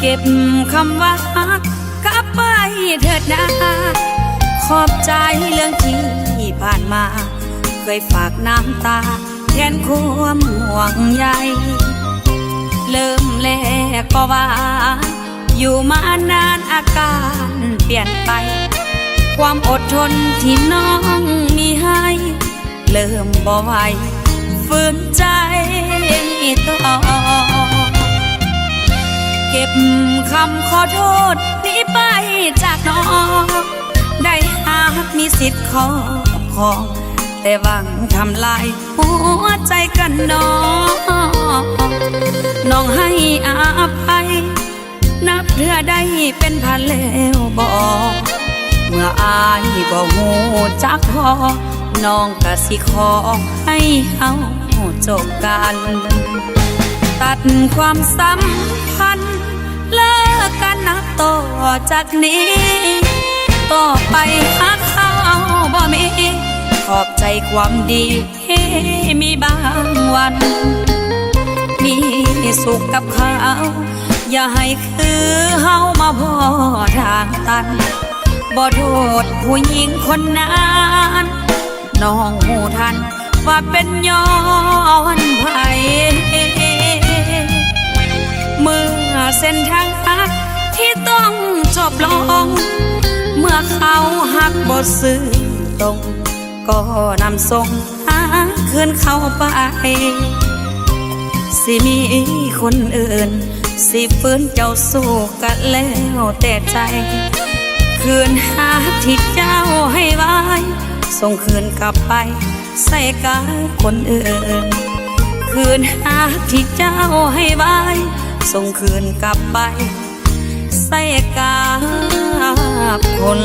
เก็บคำว่าฮักกลับไปเถิดนะ ขอบใจเรื่องที่ผ่านมา เคยฝากน้ำตา แทนความห่วงใยเริ่มแรกก็ว่า อยู่มานานอาการเปลี่ยนไป ความอดทนที่น้องมีให้ เริ่มบ่ไหวฝืนใจต่อ คำขอโทษนี้ไปจากน้อง ได้หากมีสิทธิ์ขอของ แต่หวังทำลายหัวใจกันน้อง น้องให้อาภัย นับเพื่อได้เป็นพันแล้วบอก เมื่ออายบอกหูจักพอน้องกะสิขอให้เฮาจบกัน ตัดความสัมพันธ์ จากนี้ ต่อไปหากเขาบ่มี ขอบใจความดีมีบางวัน มีสุขกับเขา อย่าให้คือเฮามาพอทางตัน บ่โทษผู้หญิงคนนั้นน้องหูทันว่าเป็นย้อนไผเมื่อเส้นทางหักที่ต้อง จบลงเมื่อเขาหักบทสื่อตรง ก็นำส่งหาคืนเข้าไป สิมีคนอื่น สิฟื้นเจ้าสู้กันแล้วแต่ใจ คืนหาที่เจ้าให้ไว้ ส่งคืนกลับไป ใส่กายคนอื่น คืนหาที่เจ้าให้ไว้ ส่งคืนกลับไป ใส่กาบคน